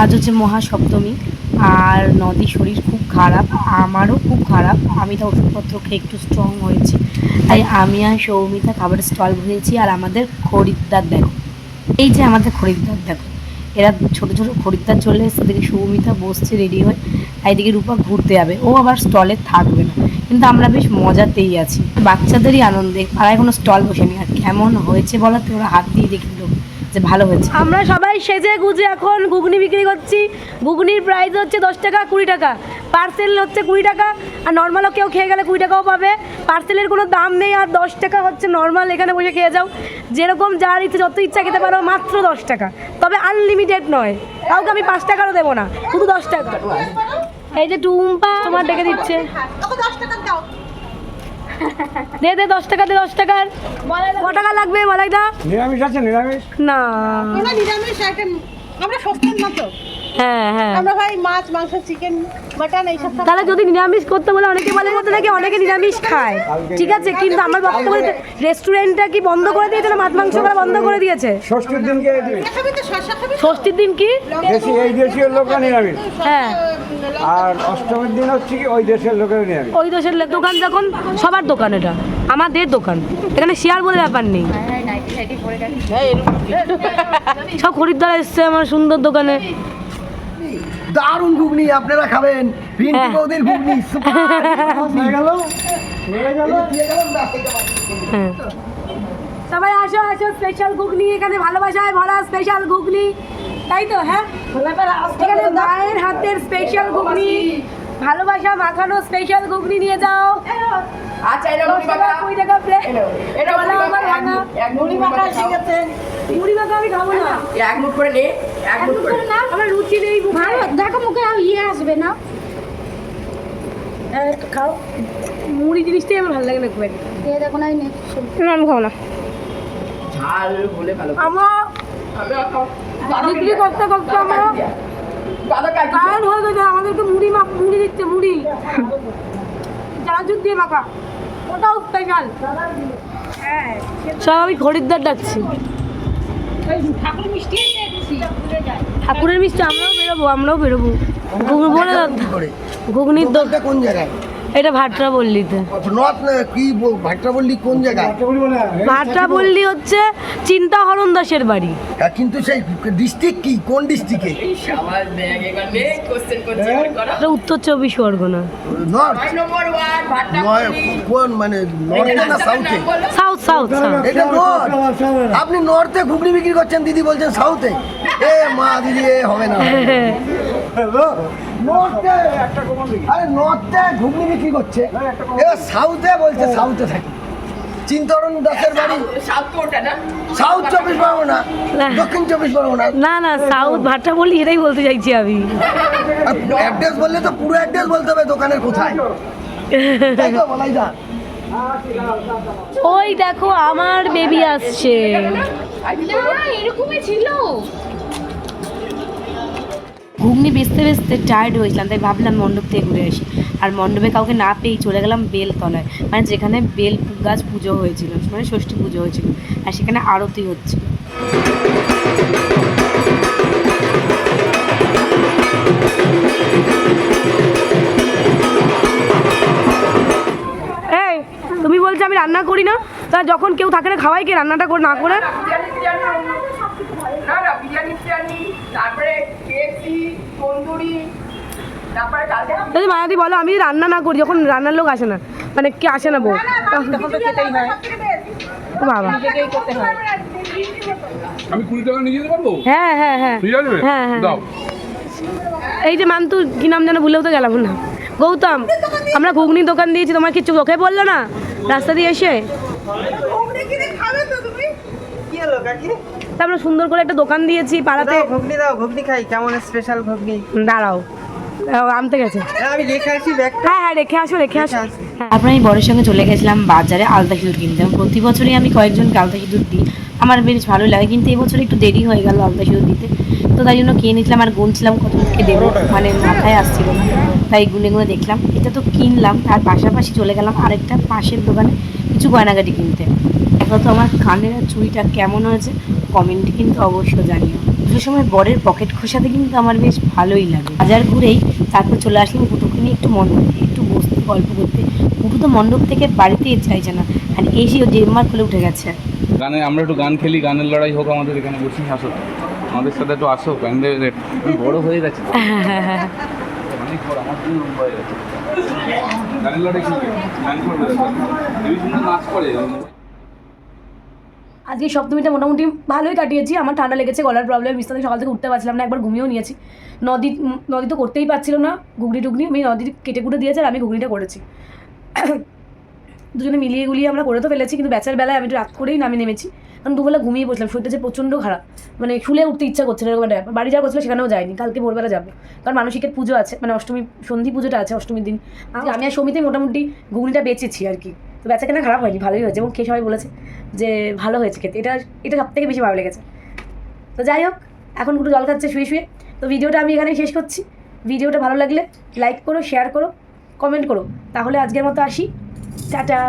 আজ হচ্ছে মহাসপ্তমী, আর নদীর শরীর খুব খারাপ, আমারও খুব খারাপ, আমি তো ওষুধপত্র খেয়ে একটু স্ট্রং হয়েছি। তাই আমি আর সৌমিতা খাবারের স্টল বসেছি আর আমাদের খরিদ্দার দেখো, এই যে আমাদের খরিদ্দার দেখো, এরা ছোট ছোট খরিদ্দার চলে এসছে, দেখি সৌমিতা বসছে রেডি হয়ে এদিকে রূপা ঘুরতে যাবে, ও আবার স্টলে থাকবে না, কিন্তু আমরা বেশ মজাতেই আছি, বাচ্চাদেরই আনন্দে আর এখনও স্টল বসেনি, আর কেমন হয়েছে বলাতে ওরা হাত দিয়ে দেখে যে ভালো হয়েছে। আমরা সবাই সেজে গুজে এখন ঘুগনি বিক্রি করছি। ঘুগনির প্রাইস হচ্ছে দশ টাকা, কুড়ি টাকা। পার্সেল হচ্ছে কুড়ি টাকা, আর নর্মালও কেউ খেয়ে গেলে কুড়ি টাকাও পাবে। পার্সেলের কোনো দাম নেই, আর দশ টাকা হচ্ছে নর্মাল এখানে বসে খেয়ে যাও। যেরকম যার ইচ্ছে, যত ইচ্ছা খেতে পারো, মাত্র দশ টাকা। তবে আনলিমিটেড নয়। কাউকে আমি পাঁচ টাকারও দেবো না, শুধু দশ টাকা। এই যে টুম্পা তোমার ডেকে দিচ্ছে। দে দে দশ টাকা দে দশ টাকার ক টাকা লাগবে বলাই দা নিরামিষ আছে নিরামিষ। না। নিরামিষ আমরা সস্তার মতো হ্যাঁ হ্যাঁ। আমরা ভাই মাছ মাংস চিকেন মাটন এইসব তাহলে যদি নিরামিষ করতে বলে অনেকে বলে মতো নাকি অনেকে নিরামিষ খায়। ঠিক আছে কিন্তু আমার বক্তব্য রেস্টুরেন্টটা কি বন্ধ করে দিয়েছে না মাছ মাংস করা বন্ধ করে দিয়েছে? ষষ্ঠীর তো ষষ্ঠীর দিন কি? দেশি এই দেশীয় লোকরা নিরামিষ। হ্যাঁ। আর অষ্টমীর দিন হচ্ছে কি ওই দেশের লোকের নিরামিষ। ওই দোষের দোকান যখন সবার দোকান এটা। আমাদের দোকান। এখানে শেয়ার বলে ব্যাপার নেই। সব খরিদ্দার এসছে আমার সুন্দর দোকানে। দারুণ ঘুগনি আপনারা খাবেন। রিন্টু। বৌদির ঘুগনি। হয়ে সবাই আসো আসো স্পেশাল ঘুগনি। এখানে ভালোবাসায় ভরা স্পেশাল ঘুগনি। তাই তো হ্যাঁ? এখানে মায়ের হাতের স্পেশাল ঘুগনি। ভালোবাসা মাখানো স্পেশাল ঘুগনি নিয়ে যাও। আচ্ছা এটা কুড়ি টাকা। প্লেট এটা মুঠ- এক মুড়ি মাখা মুড়ি মাখা আমি খাব না। এক মুঠ করে নে এক মুঠ করে। আমার রুচি নেই ভালো দেখো মুখে আর ইয়ে আসবে না। হ্যাঁ, খাও। মুড়ি জিনিসটাই আমার ভালো লাগে না খুব একটা। দেখো না এই নে, না, আমি খাব না। ঝাল হলে ভালো আমার বিক্রি করতে করতে আমার দাদা হয়ে গেছে আমাদেরকে মুড়ি মাখ মুড়ি দিচ্ছে মুড়ি। চানাচুর দিয়ে মাখা। ওটাও স্পেশাল সব আমি খরিদ্দার ডাকছি। ঠাকুরের মিষ্টি আমরাও বেরোবো আমরাও বেরোবো। ঘুগনি বলে করে? ঘুগনির দোকান দোকানটা কোন জায়গায়? এটা ভাটরা বললিতে নর্থ কি বল- ভাট্টা বললি কোন জায়গায়? ভাটরা বললি হচ্ছে চিন্তা হরণ দাসের বাড়ি। হ্যাঁ, কিন্তু সেই ডিস্ট্রিক্ট কি? কোন ডিস্ট্রিক্টে? নে এটা উত্তর চব্বিশ পরগনা। নর্থ? কোন মানে নর্থে না সাউথে সাউথ সাউথ সাউথ এটা নর্থ? আপনি নর্থে ঘুগনি বিক্রি করছেন দিদি বলছেন সাউথে এ মা দিদি এ হবে না। নর্থে আরে নর্থে ঘুগনি বিক্রি করছে। এবার সাউথে বলছে সাউথে থাকি। চিন্তরণ দাসের বাড়ি। সাউথ কোনটা না। সাউথ চব্বিশ পরগনা। না। দক্ষিণ চব্বিশ পরগনা। না না সাউথ ভাটরা বললি এটাই বলতে চাইছি আমি। অ্যাড্রেস বললে তো পুরো অ্যাড্রেস বলতে হবে দোকানের কোথায়। তাই তো বলাই দা ওই দেখো আমার বেবি আসছে। এরকমই ছিল। ঘুগনি বেচতে বেচতে টায়ার্ড হয়েছিলাম তাই ভাবলাম মণ্ডপ থেকে ঘুরে আসি। আর মণ্ডপে কাউকে না পেয়েই চলে গেলাম বেলতলায় মানে যেখানে বেল গাছ পুজো হয়েছিল মানে ষষ্ঠী পুজো হয়েছিল আর সেখানে আরতি হচ্ছিল এই তুমি বলছো আমি রান্না করি না? তা যখন কেউ থাকে না খাওয়াই কি রান্নাটা করে না করে? না না বিরিয়ানি বিরিয়ানি তারপরে কালকে মায়াদি বলো আমি রান্না না করি যখন রান্নার লোক আসে না মানে কে আসে না বউ? বাবা। হয়। আমি কুড়ি টাকা নিয়ে যেতে পারব? হ্যাঁ হ্যাঁ হ্যাঁ। হ্যাঁ হ্যাঁ এই যে মান্তু কি নাম যেন ভুলেও তো গেলাম না। গৌতম আমরা ঘুগনির দোকান দিয়েছি তোমার কিছু চোখে বলল না? রাস্তা দিয়ে এসে? ঘুগনি কিনে খাবে তো তুমি কি হলো কাকি তা আমরা সুন্দর করে একটা দোকান দিয়েছি পাড়াতে। দাও ঘুগনি দাও ঘুগনি খাই। কেমন স্পেশাল ঘুগনি? দাঁড়াও। আনতে গেছে। হ্যাঁ, আমি রেখে আসি ব্যাগটা হ্যাঁ হ্যাঁ রেখে আসো রেখে আসো। হ্যাঁ। তারপরে আমি বরের সঙ্গে চলে গেছিলাম বাজারে আলতা সিঁদুর কিনতে। প্রতি বছরই আমি কয়েকজনকে আলতা সিঁদুর দিই। আমার বেশ ভালো লাগে কিন্তু এবছর একটু দেরি হয়ে গেল আলতা সিঁদুর দিতে। তো তাই জন্য কিনে নিয়েছিলাম আর গুনছিলাম কতজনকে দেবো মানে মাথায় আসছিল না। তাই গুনে গুনে দেখলাম। এটা তো কিনলাম তার পাশাপাশি চলে গেলাম আরেকটা পাশের দোকানে কিছু গয়নাগাটি কিনতে। এখন তো আমার কানের চুড়িটা কেমন হয়েছে কমেন্টে কিন্তু অবশ্যই জানিও। পুজোর সময় বরের পকেট খোসাতে কিন্তু আমার বেশ ভালোই লাগে। বাজার ঘুরেই তারপর চলে আসলাম কুটুকে নিয়ে একটু মণ্ডপে একটু বসতে, গল্প করতে। কুটু তো মণ্ডপ থেকে বাড়িতে চাইছে না। আর এসেও ডেনমার্ক করে উঠে গেছে। গানে, আমরা একটু গান খেলি, গানের লড়াই হোক, আমাদের এখানে বসে আসো। আমাদের সাথে একটু আসো ব্যান্ডের বড় হয়ে গেছে। অনেক বড়, আমার জন্য হয়ে গেছে। গানের লড়াই খেলবে গান করবে। নাচ করে। আজকে সপ্তমীটা মোটামুটি ভালোই কাটিয়েছি। আমার ঠান্ডা লেগেছে, গলার প্রবলেম বিস্তারিত সকাল থেকে উঠতে পারছিলাম না, একবার ঘুমিয়েও নিয়েছি। নদী নদী তো করতেই পারছিল না, ঘুগনি টুগনি, আমি নদী কেটে কুটে দিয়েছে আর আমি ঘুগনিটা করেছি। দুজনে মিলিয়ে গুলিয়ে আমরা করে তো ফেলেছি, কিন্তু বেচার বেলায় আমি একটু রাত করেই নামে নেমেছি। কারণ দুবেলা ঘুমিয়ে বসলাম শরীরটা যে প্রচণ্ড খারাপ। মানে শুলে উঠতে ইচ্ছা করছে না, এরকম একটা। বাড়ি যাওয়া করছিল সেখানেও যায়নি কালকে ভোরবেলা যাব। কারণ মানসিকের পুজো আছে মানে অষ্টমী, সন্ধি পুজোটা আছে অষ্টমীর দিন। আমি আর সমিতে মোটামুটি ঘুগনিটা বেঁচেছি আর কি। তো বেচা কেনা খারাপ হয়নি, ভালোই হয়েছে এবং খেয়ে সবাই বলেছে যে ভালো হয়েছে খেতে। এটা এটা সব থেকে বেশি ভালো লেগেছে। তো যাই হোক, এখন একটু জল খাচ্ছে, শুয়ে শুয়ে। তো ভিডিওটা আমি এখানেই শেষ করছি। ভিডিওটা ভালো লাগলে লাইক করো শেয়ার করো কমেন্ট করো। তাহলে আজকের মতো আসি। টাটা!